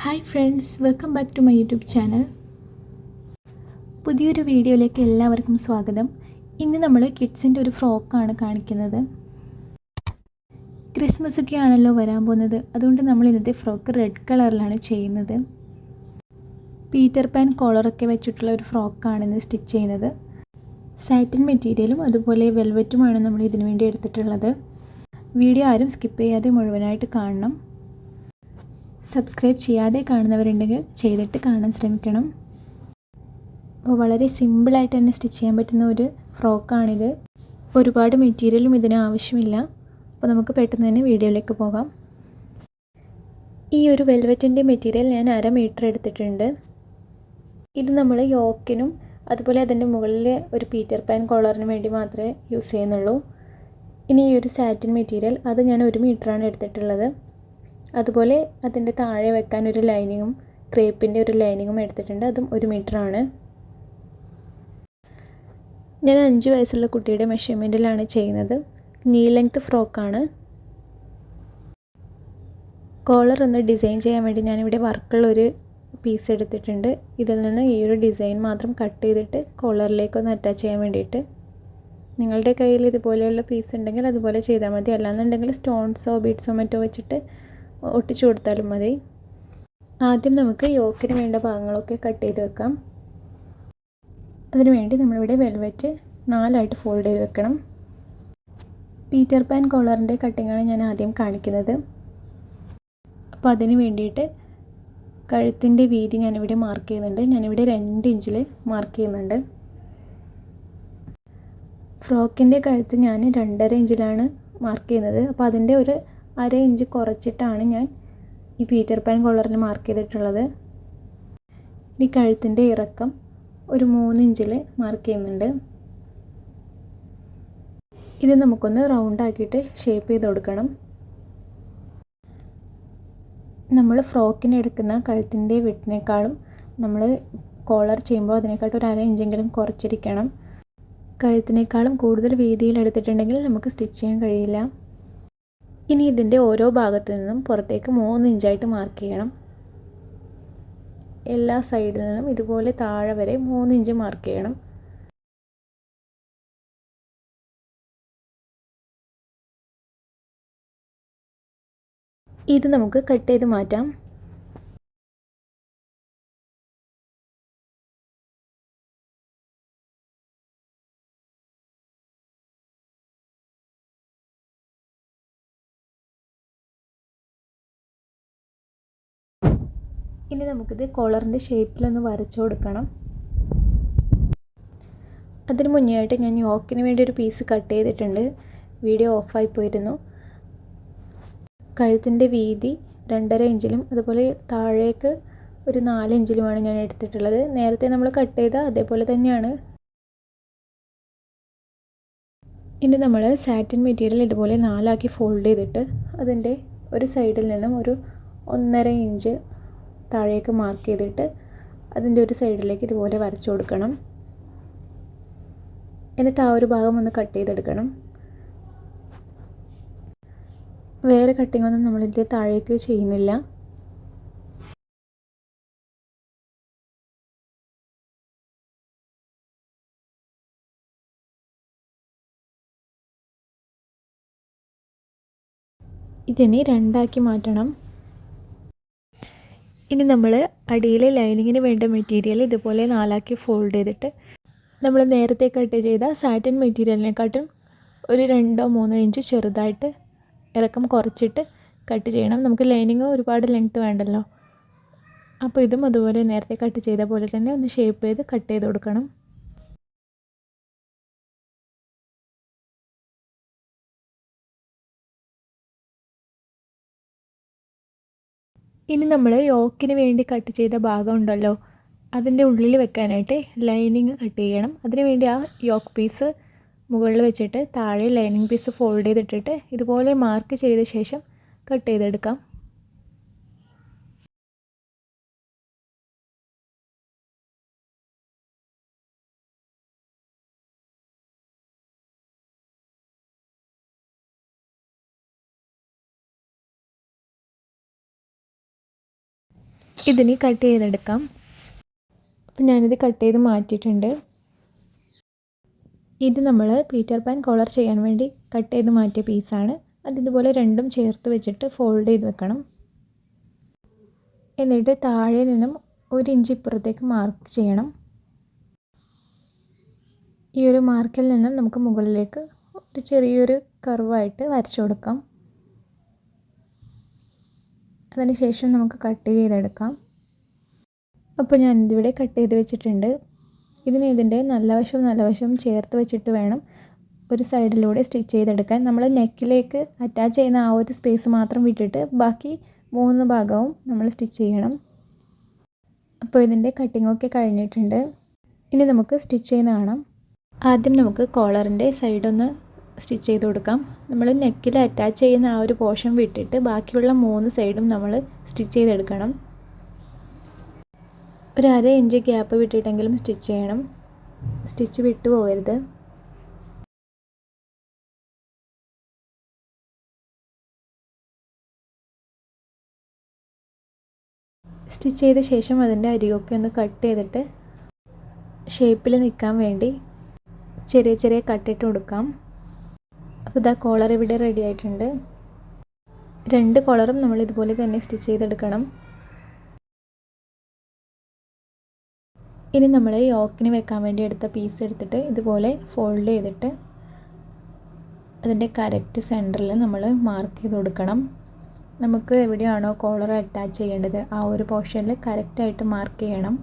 Hi friends welcome back to my YouTube channel പുതിയൊരു വീഡിയോയിലേക്ക് എല്ലാവർക്കും സ്വാഗതം. ഇന്ന് നമ്മൾ കിഡ്സിന്റെ ഒരു ഫ്രോക്കാണ് കാണിക്കുന്നത്. ക്രിസ്മസ് ഒക്കെ ആണല്ലോ വരാൻ പോകുന്നത്. അതുകൊണ്ട് നമ്മൾ ഇന്നത്തെ ഫ്രോക്ക് റെഡ് കളറിലാണ് ചെയ്യുന്നത്. പീറ്റർ പാൻ കോളറൊക്കെ വെച്ചിട്ടുള്ള ഒരു ഫ്രോക്കാണ് ഇന്ന് സ്റ്റിച്ച് ചെയ്യുന്നത്. സാറ്റിൻ മെറ്റീരിയലും അതുപോലെ വെൽവെറ്റുമാണ് നമ്മൾ ഇതിനു വേണ്ടി എടുത്തിട്ടുള്ളത്. വീഡിയോ ആരും സ്കിപ്പ് ചെയ്യാതെ മുഴുവനായിട്ട് കാണണം. സബ്സ്ക്രൈബ് ചെയ്യാതെ കാണുന്നവരുണ്ടെങ്കിൽ ചെയ്തിട്ട് കാണാൻ ശ്രമിക്കണം. അപ്പോൾ വളരെ സിമ്പിളായിട്ട് തന്നെ സ്റ്റിച്ച് ചെയ്യാൻ പറ്റുന്ന ഒരു ഫ്രോക്കാണിത്. ഒരുപാട് മെറ്റീരിയലും ഇതിന് ആവശ്യമില്ല. അപ്പോൾ നമുക്ക് പെട്ടെന്ന് തന്നെ വീഡിയോയിലേക്ക് പോകാം. ഈ ഒരു വെൽവെറ്റിന്റെ മെറ്റീരിയൽ ഞാൻ അര മീറ്റർ എടുത്തിട്ടുണ്ട്. ഇത് നമ്മൾ യോക്കിനും അതുപോലെ അതിന്റെ മുകളിൽ ഒരു പീറ്റർ പാൻ കോളറിന് വേണ്ടി മാത്രമേ യൂസ് ചെയ്യുന്നുള്ളൂ. ഇനി ഈ ഒരു സാറ്റിൻ മെറ്റീരിയൽ അത് ഞാൻ ഒരു മീറ്ററാണ് എടുത്തിട്ടുള്ളത്. അതുപോലെ അതിന്റെ താഴെ വെക്കാൻ ഒരു ലൈനിങ്ങും ക്രേപ്പിന്റെ ഒരു ലൈനിങ്ങും എടുത്തിട്ടുണ്ട്. അതും ഒരു മീറ്ററാണ്. ഞാൻ അഞ്ച് വയസ്സുള്ള കുട്ടിയുടെ മെഷർമെന്റിലാണ് ചെയ്യുന്നത്. നീ ലെങ്ത് ഫ്രോക്കാണ്. കോളർ ഒന്ന് ഡിസൈൻ ചെയ്യാൻ വേണ്ടി ഞാനിവിടെ വർക്കുള്ളൊരു പീസ് എടുത്തിട്ടുണ്ട്. ഇതിൽ നിന്ന് ഈ ഒരു ഡിസൈൻ മാത്രം കട്ട് ചെയ്തിട്ട് കോളറിലേക്ക് ഒന്ന് അറ്റാച്ച് ചെയ്യാൻ വേണ്ടിയിട്ട്. നിങ്ങളുടെ കയ്യിൽ ഇതുപോലെയുള്ള പീസ് ഉണ്ടെങ്കിൽ അതുപോലെ ചെയ്താൽ മതി. അല്ലാന്നുണ്ടെങ്കിൽ സ്റ്റോൺസോ ബീഡ്സോ മറ്റോ വെച്ചിട്ട് ഒട്ടിച്ചു കൊടുത്താലും മതി. ആദ്യം നമുക്ക് യോക്കിന് വേണ്ട ഭാഗങ്ങളൊക്കെ കട്ട് ചെയ്ത് വെക്കാം. അതിനുവേണ്ടി നമ്മളിവിടെ വെൽവെറ്റ് നാലായിട്ട് ഫോൾഡ് ചെയ്ത് വെക്കണം. പീറ്റർ പാൻ കോളറിന്റെ കട്ടിങ്ങാണ് ഞാൻ ആദ്യം കാണിക്കുന്നത്. അപ്പോൾ അതിന് വേണ്ടിയിട്ട് കഴുത്തിന്റെ വീതി ഞാനിവിടെ മാർക്ക് ചെയ്യുന്നുണ്ട്. ഞാനിവിടെ രണ്ട് ഇഞ്ചിൽ മാർക്ക് ചെയ്യുന്നുണ്ട്. ഫ്രോക്കിന്റെ കഴുത്ത് ഞാൻ രണ്ടര ഇഞ്ചിലാണ് മാർക്ക് ചെയ്യുന്നത്. അപ്പോൾ അതിന്റെ ഒരു അര ഇഞ്ച് കുറച്ചിട്ടാണ് ഞാൻ ഈ പീറ്റർ പാൻ കോളറിന് മാർക്ക് ചെയ്തിട്ടുള്ളത്. ഈ കഴുത്തിന്റെ ഇറക്കം ഒരു മൂന്നിഞ്ചിൽ മാർക്ക് ചെയ്യുന്നുണ്ട്. ഇത് നമുക്കൊന്ന് റൗണ്ട് ആക്കിയിട്ട് ഷേപ്പ് ചെയ്ത് കൊടുക്കണം. നമ്മൾ ഫ്രോക്കിന് എടുക്കുന്ന കഴുത്തിന്റെ വെട്ടിനേക്കാളും നമ്മൾ കോളർ ചെയ്യുമ്പോൾ അതിനെക്കാട്ടും ഒരു അര ഇഞ്ചെങ്കിലും കുറച്ചിരിക്കണം. കഴുത്തിനേക്കാളും കൂടുതൽ വീതിയിൽ എടുത്തിട്ടുണ്ടെങ്കിൽ നമുക്ക് സ്റ്റിച്ച് ചെയ്യാൻ കഴിയില്ല. ഇനി ഇതിന്റെ ഓരോ ഭാഗത്തു നിന്നും പുറത്തേക്ക് മൂന്ന് ഇഞ്ചായിട്ട് മാർക്ക് ചെയ്യണം. എല്ലാ സൈഡിൽ നിന്നും ഇതുപോലെ താഴെ വരെ മൂന്ന് ഇഞ്ച് മാർക്ക് ചെയ്യണം. ഇത് നമുക്ക് കട്ട് ചെയ്ത് മാറ്റാം. ഇനി നമുക്കിത് കോളറിന്റെ ഷേപ്പിലൊന്ന് വരച്ചു കൊടുക്കണം. അതിന് മുന്നേ ആയിട്ട് ഞാൻ യോക്കിന് വേണ്ടി ഒരു പീസ് കട്ട് ചെയ്തിട്ടുണ്ട്. വീഡിയോ ഓഫായി പോയിരുന്നു. കഴുത്തിന്റെ വീതി രണ്ടര ഇഞ്ചിലും അതുപോലെ താഴേക്ക് ഒരു നാല് ഇഞ്ചിലുമാണ് ഞാൻ എടുത്തിട്ടുള്ളത്. നേരത്തെ നമ്മൾ കട്ട് ചെയ്ത അതേപോലെ തന്നെയാണ്. ഇനി നമ്മൾ സാറ്റിൻ മെറ്റീരിയൽ ഇതുപോലെ നാലാക്കി ഫോൾഡ് ചെയ്തിട്ട് അതിന്റെ ഒരു സൈഡിൽ നിന്നും ഒരു ഒന്നര ഇഞ്ച് താഴേക്ക് മാർക്ക് ചെയ്തിട്ട് അതിന്റെ ഒരു സൈഡിലേക്ക് ഇതുപോലെ വരച്ചു കൊടുക്കണം. എന്നിട്ട് ആ ഒരു ഭാഗം ഒന്ന് കട്ട് ചെയ്തെടുക്കണം. വേറെ കട്ടിംഗ് ഒന്നും നമ്മളിത് താഴേക്ക് ചെയ്യുന്നില്ല. ഇതിനെ രണ്ടാക്കി മാറ്റണം. ഇനി നമ്മൾ അടിയിലെ ലൈനിങ്ങിന് വേണ്ട മെറ്റീരിയൽ ഇതുപോലെ നാലാക്കി ഫോൾഡ് ചെയ്തിട്ട് നമ്മൾ നേരത്തെ കട്ട് ചെയ്ത സാറ്റിൻ മെറ്റീരിയലിനെക്കാട്ടും ഒരു രണ്ടോ മൂന്നോ ഇഞ്ച് ചെറുതായിട്ട് ഇറക്കം കുറച്ചിട്ട് കട്ട് ചെയ്യണം. നമുക്ക് ലൈനിങ് ഒരുപാട് ലെങ്ത്ത് വേണ്ടല്ലോ. അപ്പോൾ ഇതും അതുപോലെ നേരത്തെ കട്ട് ചെയ്ത പോലെ തന്നെ ഒന്ന് ഷേപ്പ് ചെയ്ത് കട്ട് ചെയ്ത് കൊടുക്കണം. ഇനി നമ്മൾ യോക്കിന് വേണ്ടി കട്ട് ചെയ്ത ഭാഗം ഉണ്ടല്ലോ അതിന്റെ ഉള്ളിൽ വെക്കാനായിട്ട് ലൈനിങ് കട്ട് ചെയ്യണം. അതിന് വേണ്ടി ആ യോക്ക് പീസ് മുകളിൽ വെച്ചിട്ട് താഴെ ലൈനിങ് പീസ് ഫോൾഡ് ചെയ്തിട്ടിട്ട് ഇതുപോലെ മാർക്ക് ചെയ്ത ശേഷം കട്ട് ചെയ്തെടുക്കാം. ഇതിനി കട്ട് ചെയ്തെടുക്കാം. അപ്പം ഞാനിത് കട്ട് ചെയ്ത് മാറ്റിയിട്ടുണ്ട്. ഇത് നമ്മൾ പീറ്റർ പാൻ കോളർ ചെയ്യാൻ വേണ്ടി കട്ട് ചെയ്ത് മാറ്റിയ പീസാണ് അത് ഇതുപോലെ രണ്ടും ചേർത്ത് വെച്ചിട്ട് ഫോൾഡ് ചെയ്ത് വെക്കണം. എന്നിട്ട് താഴെ നിന്നും ഒരു ഇഞ്ച് ഇപ്പുറത്തേക്ക് മാർക്ക് ചെയ്യണം. ഈ ഒരു മാർക്കിൽ നിന്നും നമുക്ക് മുകളിലേക്ക് ഒരു ചെറിയൊരു കർവായിട്ട് വരച്ചു കൊടുക്കാം. അതിന് ശേഷം നമുക്ക് കട്ട് ചെയ്തെടുക്കാം. അപ്പോൾ ഞാൻ ഇതിവിടെ കട്ട് ചെയ്ത് വെച്ചിട്ടുണ്ട്. ഇതിന് ഇതിന്റെ നല്ല വശവും നല്ല വശവും ചേർത്ത് വെച്ചിട്ട് വേണം ഒരു സൈഡിലൂടെ സ്റ്റിച്ച് ചെയ്തെടുക്കാൻ. നമ്മൾ നെക്കിലേക്ക് അറ്റാച്ച് ചെയ്യുന്ന ആ ഒരു സ്പേസ് മാത്രം വിട്ടിട്ട് ബാക്കി മൂന്ന് ഭാഗവും നമ്മൾ സ്റ്റിച്ച് ചെയ്യണം. അപ്പോൾ ഇതിന്റെ കട്ടിങ്ങൊക്കെ കഴിഞ്ഞിട്ടുണ്ട്. ഇനി നമുക്ക് സ്റ്റിച്ച് ചെയ്യുന്ന കാണാം. ആദ്യം നമുക്ക് കോളറിന്റെ സൈഡൊന്ന് സ്റ്റിച്ച് ചെയ്ത് കൊടുക്കാം. നമ്മൾ നെക്കിൽ അറ്റാച്ച് ചെയ്യുന്ന ആ ഒരു പോർഷൻ വിട്ടിട്ട് ബാക്കിയുള്ള മൂന്ന് സൈഡും നമ്മൾ സ്റ്റിച്ച് ചെയ്തെടുക്കണം. ഒരു അര ഇഞ്ച് ഗ്യാപ്പ് വിട്ടിട്ടെങ്കിലും സ്റ്റിച്ച് ചെയ്യണം. സ്റ്റിച്ച് വിട്ടു പോകരുത്. സ്റ്റിച്ച് ചെയ്ത ശേഷം അതിന്റെ അരികൊക്കെ ഒന്ന് കട്ട് ചെയ്തിട്ട് ഷേപ്പിൽ നിൽക്കാൻ വേണ്ടി ചെറിയ ചെറിയ കട്ടിട്ട് കൊടുക്കാം. അപ്പോൾ ഇതാ കോളർ ഇവിടെ റെഡി ആയിട്ടുണ്ട്. രണ്ട് കോളറും നമ്മൾ ഇതുപോലെ തന്നെ സ്റ്റിച്ച് ചെയ്തെടുക്കണം. ഇനി നമ്മൾ യോക്കിന് വെക്കാൻ വേണ്ടി എടുത്ത പീസ് എടുത്തിട്ട് ഇതുപോലെ ഫോൾഡ് ചെയ്തിട്ട് അതിന്റെ കറക്റ്റ് സെന്ററിൽ നമ്മൾ മാർക്ക് ചെയ്ത് കൊടുക്കണം. നമുക്ക് എവിടെയാണോ കോളർ അറ്റാച്ച് ചെയ്യേണ്ടത് ആ ഒരു പോർഷനിൽ കറക്റ്റായിട്ട് മാർക്ക് ചെയ്യണം.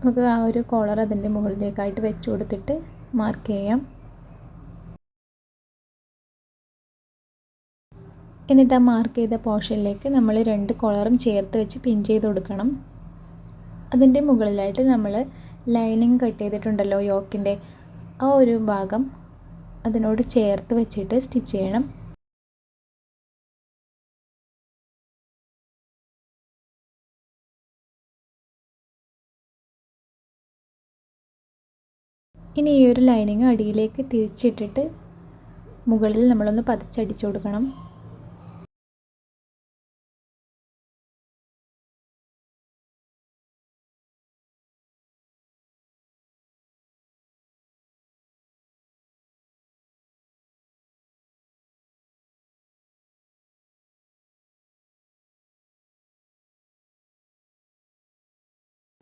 നമുക്ക് ആ ഒരു കോളർ അതിന്റെ മുകളിലേക്കായിട്ട് വെച്ച് കൊടുത്തിട്ട് മാർക്ക് ചെയ്യാം. എന്നിട്ട് ആ മാർക്ക് ചെയ്ത പോർഷനിലേക്ക് നമ്മൾ രണ്ട് കോളറും ചേർത്ത് വെച്ച് പിൻ ചെയ്ത് കൊടുക്കണം. അതിന്റെ മുകളിലായിട്ട് നമ്മൾ ലൈനിങ് കട്ട് ചെയ്തിട്ടുണ്ടല്ലോ യോക്കിന്റെ ആ ഒരു ഭാഗം അതിനോട് ചേർത്ത് വെച്ചിട്ട് സ്റ്റിച്ച് ചെയ്യണം. ഇനി ഈ ഒരു ലൈനിങ് അടിയിലേക്ക് തിരിച്ചിട്ടിട്ട് മുകളിൽ നമ്മളൊന്ന് പതിച്ചടിച്ചു കൊടുക്കണം.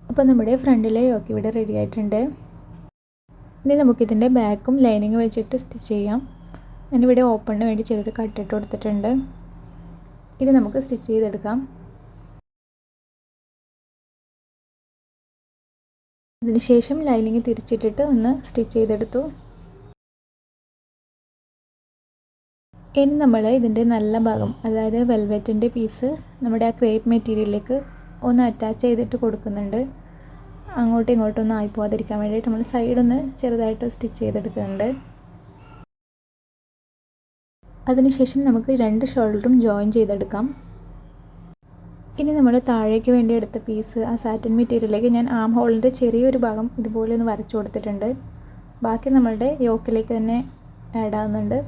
അപ്പോൾ നമ്മുടെ ഫ്രണ്ടിലെ യോക്കിവിടെ റെഡി ആയിട്ടുണ്ട്. ഇനി നമുക്കിതിന്റെ ബാക്കും ലൈനിങ് വെച്ചിട്ട് സ്റ്റിച്ച് ചെയ്യാം. ഞാനിവിടെ ഓപ്പണിന് വേണ്ടി ചെറിയൊരു കട്ടിട്ട് കൊടുത്തിട്ടുണ്ട്. ഇത് നമുക്ക് സ്റ്റിച്ച് ചെയ്തെടുക്കാം. അതിനുശേഷം ലൈനിങ് തിരിച്ചിട്ടിട്ട് ഒന്ന് സ്റ്റിച്ച് ചെയ്തെടുത്തു. ഇനി നമ്മൾ ഇതിന്റെ നല്ല ഭാഗം അതായത് വെൽവെറ്റിന്റെ പീസ് നമ്മുടെ ആ ക്രേപ്പ് മെറ്റീരിയലിലേക്ക് ഒന്ന് അറ്റാച്ച് ചെയ്തിട്ട് കൊടുക്കുന്നുണ്ട്. അങ്ങോട്ടും ഇങ്ങോട്ടും ഒന്നും ആയി പോകാതിരിക്കാൻ വേണ്ടിയിട്ട് നമ്മൾ സൈഡൊന്ന് ചെറുതായിട്ട് സ്റ്റിച്ച് ചെയ്തെടുക്കുന്നുണ്ട്. അതിനുശേഷം നമുക്ക് രണ്ട് ഷോൾഡറും ജോയിൻ ചെയ്തെടുക്കാം. ഇനി നമ്മൾ താഴേക്ക് വേണ്ടി എടുത്ത പീസ് ആ സാറ്റിൻ മെറ്റീരിയലിലേക്ക് ഞാൻ ആം ഹോളിന്റെ ചെറിയൊരു ഭാഗം ഇതുപോലെ ഒന്ന് വരച്ചു കൊടുത്തിട്ടുണ്ട്. ബാക്കി നമ്മളുടെ യോക്കിലേക്ക് തന്നെ ആഡ് ആവുന്നുണ്ട്.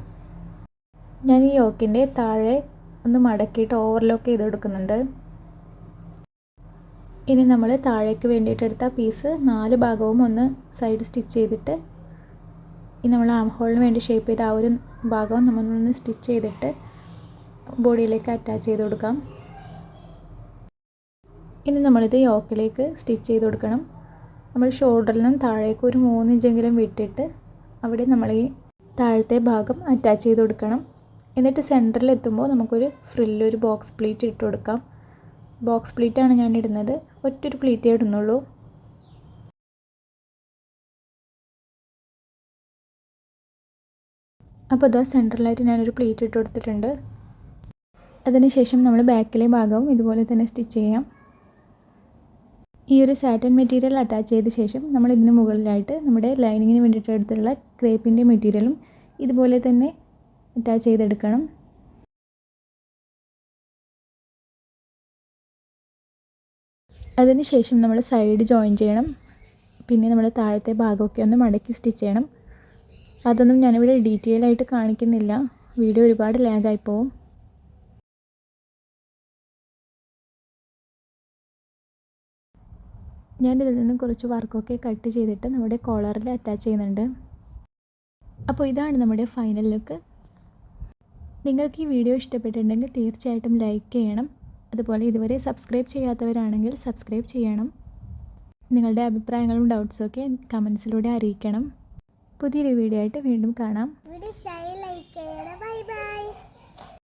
ഞാൻ ഈ യോക്കിന്റെ താഴെ ഒന്ന് മടക്കിയിട്ട് ഓവർലോക്ക് ചെയ്ത് കൊടുക്കുന്നുണ്ട്. ഇനി നമ്മൾ താഴേക്ക് വേണ്ടിയിട്ട് എടുത്ത പീസ് നാല് ഭാഗവും ഒന്ന് സൈഡ് സ്റ്റിച്ച് ചെയ്തിട്ട് ഈ നമ്മൾ ആം ഹോളിന് വേണ്ടി ഷേപ്പ് ചെയ്ത ആ ഒരു ഭാഗവും നമ്മളൊന്ന് സ്റ്റിച്ച് ചെയ്തിട്ട് ബോഡിയിലേക്ക് അറ്റാച്ച് ചെയ്ത് കൊടുക്കാം. ഇനി നമ്മളിത് യോക്കിലേക്ക് സ്റ്റിച്ച് ചെയ്ത് കൊടുക്കണം. നമ്മൾ ഷോൾഡറിൽ നിന്നും താഴേക്ക് ഒരു മൂന്ന് ഇഞ്ചെങ്കിലും വിട്ടിട്ട് അവിടെ നമ്മൾ ഈ താഴത്തെ ഭാഗം അറ്റാച്ച് ചെയ്ത് കൊടുക്കണം. എന്നിട്ട് സെന്ററിൽ എത്തുമ്പോൾ നമുക്കൊരു ഫ്രില്ലൊരു ബോക്സ് പ്ലീറ്റ് ഇട്ട് കൊടുക്കാം. ബോക്സ് പ്ലീറ്റാണ് ഞാൻ ഇടുന്നത്. ഒറ്റൊരു പ്ലേറ്റേ ഇടുന്നുള്ളൂ. അപ്പോൾ അതാ സെൻട്രലായിട്ട് ഞാനൊരു പ്ലേറ്റ് ഇട്ട് കൊടുത്തിട്ടുണ്ട്. അതിനുശേഷം നമ്മൾ ബാക്കിലെ ഭാഗവും ഇതുപോലെ തന്നെ സ്റ്റിച്ച് ചെയ്യാം. ഈ ഒരു സാറ്റൻ മെറ്റീരിയൽ അറ്റാച്ച് ചെയ്ത ശേഷം നമ്മൾ ഇതിന് മുകളിലായിട്ട് നമ്മുടെ ലൈനിങ്ങിന് വേണ്ടിയിട്ട് എടുത്തുള്ള ക്രേപ്പിന്റെ മെറ്റീരിയലും ഇതുപോലെ തന്നെ അറ്റാച്ച് ചെയ്തെടുക്കണം. അതിന് ശേഷം നമ്മൾ സൈഡ് ജോയിൻ ചെയ്യണം. പിന്നെ നമ്മൾ താഴത്തെ ഭാഗമൊക്കെ ഒന്ന് മടക്കി സ്റ്റിച്ച് ചെയ്യണം. അതൊന്നും ഞാനിവിടെ ഡീറ്റെയിൽ ആയിട്ട് കാണിക്കുന്നില്ല. വീഡിയോ ഒരുപാട് ലാഗായി പോവും. ഞാൻ ഇതിൽ നിന്ന് കുറച്ച് വർക്കൊക്കെ കട്ട് ചെയ്തിട്ട് നമ്മുടെ കോളറിൽ അറ്റാച്ച് ചെയ്യുന്നുണ്ട്. അപ്പോൾ ഇതാണ് നമ്മുടെ ഫൈനൽ ലുക്ക് നിങ്ങൾക്ക് ഈ വീഡിയോ ഇഷ്ടപ്പെട്ടിട്ടുണ്ടെങ്കിൽ തീർച്ചയായിട്ടും ലൈക്ക് ചെയ്യണം. അതുപോലെ ഇതുവരെ സബ്സ്ക്രൈബ് ചെയ്യാത്തവരാണെങ്കിൽ സബ്സ്ക്രൈബ് ചെയ്യണം. നിങ്ങളുടെ അഭിപ്രായങ്ങളും ഡൗട്ട്സും ഒക്കെ കമൻസിലൂടെ അറിയിക്കണം. പുതിയൊരു വീഡിയോ ആയിട്ട് വീണ്ടും കാണാം.